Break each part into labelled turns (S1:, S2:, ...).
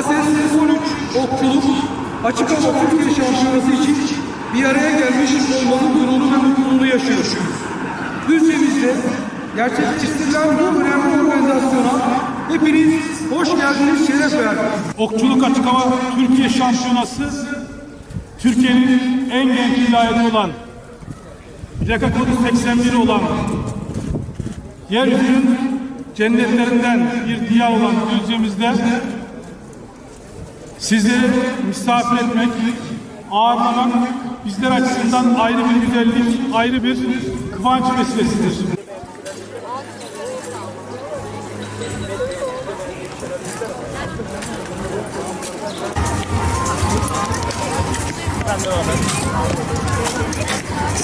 S1: Kafkases 13 okçuluk açık hava Türkiye şampiyonası için bir araya gelmiş
S2: olmanın
S1: gururunu
S2: ve mutluluğunu yaşıyor. Düzcemizde gerçekleştirilen bu önemli organizasyona hepiniz hoş geldiniz, şeref verdiniz. Okçuluk Açık Hava Türkiye Şampiyonası Türkiye'nin en genç vilayeti olan plaka kodu 81 olan yeryüzünün cennetlerinden bir diya olan ülkemizde sizleri misafir etmek, ağırlamak bizler açısından ayrı bir güzellik, ayrı bir kıvanç vesilesidir.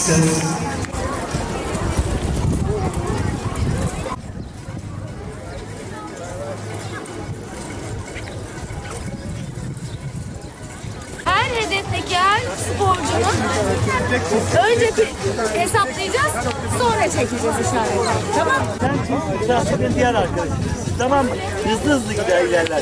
S2: Her
S1: önce
S3: hesaplayacağız, sonra
S1: çekeceğiz işareti. Tamam? Sen
S2: şahsının diğer arkadaşı.
S1: Tamam
S2: mı? Hızlı
S1: hızlı
S2: gider
S1: ilerler.